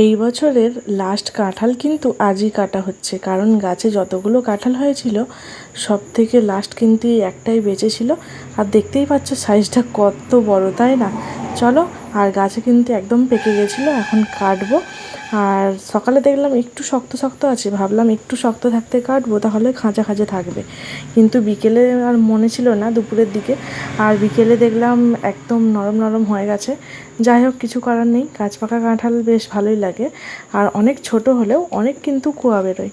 এই বছরের লাস্ট কাঁঠাল কিন্তু আজই কাটা হচ্ছে, কারণ গাছে যতগুলো কাঁঠাল হয়েছিল সব থেকে লাস্ট কিন্তু একটাই বেঁচেছিল। আর দেখতেই পাচ্ছ সাইজটা কত বড়, তাই না? চলো আর গাছে কিন্তু একদম পেকে গেছিল, এখন কাটবো। আর সকালে দেখলাম একটু শক্ত শক্ত আছে, ভাবলাম একটু শক্ত থাকতে কাটবো, তাহলে খাঁচা খাঁচা থাকবে। কিন্তু বিকেলে আর মনে ছিল না দুপুরের দিকে। আর বিকেলে দেখলাম একদম নরম নরম হয়ে গেছে। যাই হোক, কিছু করার নেই কাঁচ পাকা কাঁঠাল বেশ ভালোই লাগে। আর অনেক ছোট হলেও অনেক কিন্তু কুয়া বেরোয়।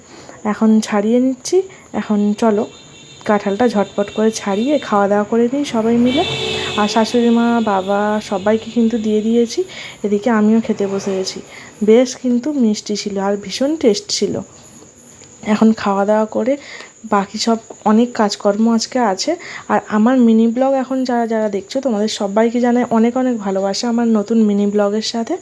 এখন ছাড়িয়ে নিচ্ছি, এখন চলো কাঁঠালটা ঝটপট করে ছাড়িয়ে খাওয়া দাওয়া করে নিই সবাই মিলে। আর শাশুড়ি মা, বাবা সবাইকে কিন্তু দিয়ে দিয়েছি। এদিকে আমিও খেতে বসে গেছি। বেশ কিন্তু মিষ্টি ছিল আর ভীষণ টেস্ট ছিল। এখন খাওয়া দাওয়া করে বাকি সব অনেক কাজকর্ম আজকে আছে। আর আমার মিনি ব্লগ এখন যারা যারা দেখছ, তোমাদের সবাইকে জানাই অনেক অনেক ভালোবাসা আমার নতুন মিনি ব্লগের সাথে।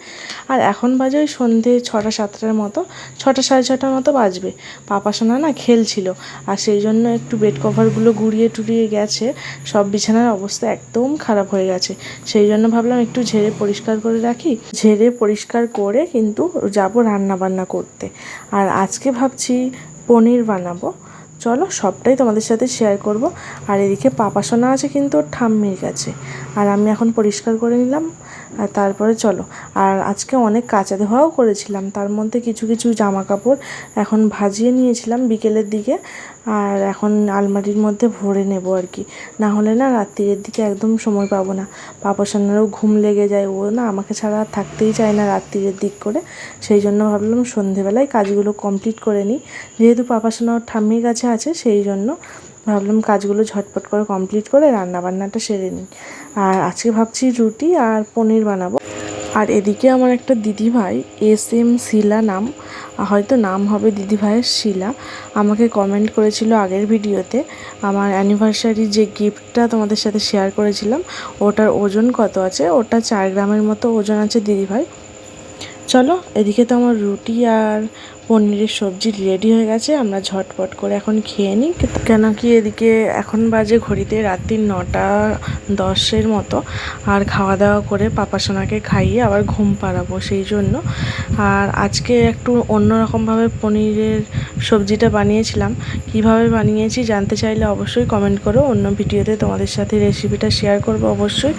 আর এখন বাজে ওই সন্ধে ছটা, সাতটার মতো। ছটা, সাড়ে ছটার মতো বাজবে। পাপা সোনা না খেলছিল। আর সেই জন্য একটু বেড কভারগুলো গুড়িয়ে টুড়িয়ে গেছে। সব বিছানার অবস্থা একদম খারাপ হয়ে গেছে। সেই জন্য ভাবলাম একটু ঝেড়ে পরিষ্কার করে রাখি। ঝেড়ে পরিষ্কার করে কিন্তু যাব রান্না বান্না করতে। আর আজকে ভাবছি পনির বানাবো। চলো সবটাই তোমাদের সাথে শেয়ার করব। আর এদিকে পাপা সোনা আছে কিন্তু ওর ঠাম্মির কাছে। আর আমি এখন পরিষ্কার করে নিলাম। আর তারপরে চলো। আর আজকে অনেক কাঁচা ধোয়াও করেছিলাম, তার মধ্যে কিছু কিছু জামা কাপড় এখন ভাজিয়ে নিয়েছিলাম বিকেলের দিকে, আর এখন আলমারির মধ্যে ভরে নেব আর কি। না হলে না রাত্রির দিকে একদম সময় পাবো না। পাপা সোনারও ঘুম লেগে যায়, ও না আমাকে ছাড়া আর থাকতেই চায় না রাত্রির দিক করে। সেই জন্য ভাবলাম সন্ধেবেলায় কাজগুলো কমপ্লিট করে নিই। যেহেতু পাপা ওর ঠাম্মির কাছে আছে, সেই জন্য ভাবলাম কাজগুলো ঝটপট করে কমপ্লিট করে রান্না বান্নাটা সেরে নিই। আর আজকে ভাবছি রুটি আর পনির বানাবো। আর এদিকে আমার একটা দিদিভাই, এস এম শিলা নাম হয়তো নাম হবে দিদিভাইয়ের শিলা, আমাকে কমেন্ট করেছিল আগের ভিডিওতে, আমার অ্যানিভার্সারি যে গিফটটা তোমাদের সাথে শেয়ার করেছিলাম, ওটার ওজন কত আছে? ওটা চার গ্রামের মতো ওজন আছে দিদিভাই। চলো, এদিকে তো আমার রুটি আর পনিরের সবজি রেডি হয়ে গেছে, আমরা ঝটপট করে এখন খেয়ে নিই। কেন কি এদিকে এখন বাজে ঘড়িতে রাত্রি নটা দশের মতো, আর খাওয়া দাওয়া করে পাপা সোনাকে খাইয়ে আবার ঘুম পাড়াবো সেই জন্য। আর আজকে একটু অন্যরকমভাবে পনিরের সবজিটা বানিয়েছিলাম। কীভাবে বানিয়েছি জানতে চাইলে অবশ্যই কমেন্ট করো, অন্য ভিডিওতে তোমাদের সাথে রেসিপিটা শেয়ার করব অবশ্যই।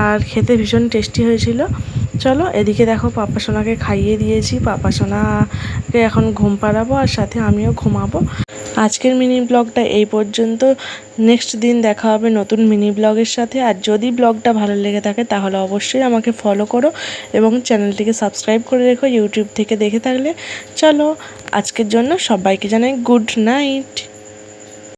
আর খেতে ভীষণ টেস্টি হয়েছিল। চলো এদিকে দেখো, পাপা সোনাকে খাইয়ে দিয়েছি। পাপা সোনাকে এখন ঘুম পাড়াবো আর সাথে আমিও ঘুমাবো। আজকের মিনি ব্লগটা এই পর্যন্ত। নেক্সট দিন দেখা হবে নতুন মিনি ব্লগের সাথে। আর যদি ব্লগটা ভালো লেগে থাকে তাহলে অবশ্যই আমাকে ফলো করো এবং চ্যানেলটিকে সাবস্ক্রাইব করে রেখো ইউটিউব থেকে দেখে থাকলে। চলো, আজকের জন্য সবাইকে জানাই গুড নাইট